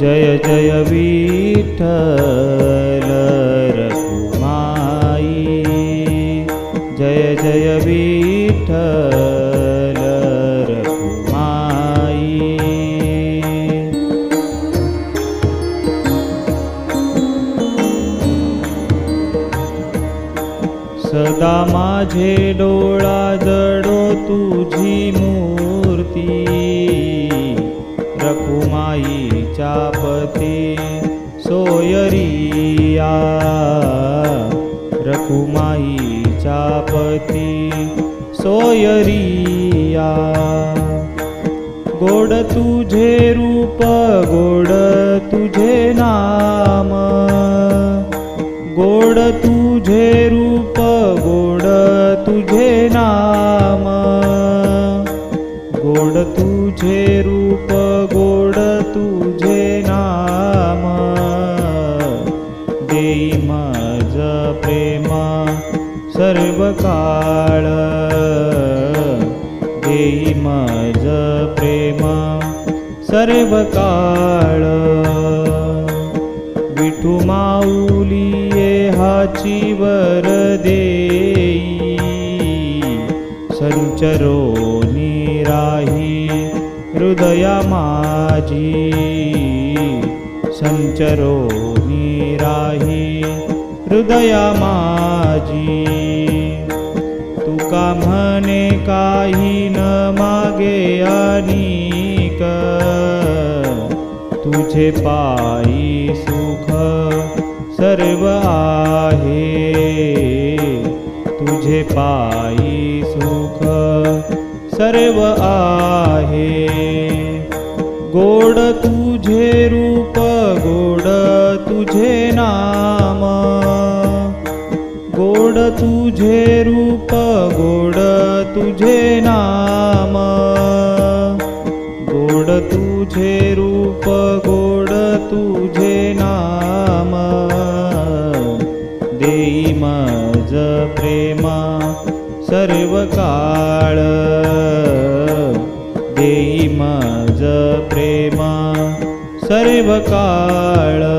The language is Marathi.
जय जय विठ्ठल रघुमाई जय जय विठ्ठल रखुमाई. सदा माझे डोळा जडो तुझी मूर्ती. प्रजापती सोयरिया रखुमाईच्या पती सोयरिया. गोड तुझे रूप गोड तुझे नाम. गोड तुझे रूप गोड तुझे नाम. गोड तुझे रूप गोड तुझे काळ. देई माझ प्रेमा सर्व काळ. विठू माऊली हाची वर देई. संचरो निराही हृदया माझी. संचरो निराही हृदया माझी. का म्हणे काही न मागे अनिक? तुझे पायी सुख सर्व आहे. तुझे पायी सुख सर्व आहे. गोड तुझे रूप गोड तुझे ना तुझे रूप गोड तुझे नाम. गोड तुझे रूप गोड तुझे नाम. देई मज प्रेमा सर्व काळ. देई मज प्रेमा सर्व काळ.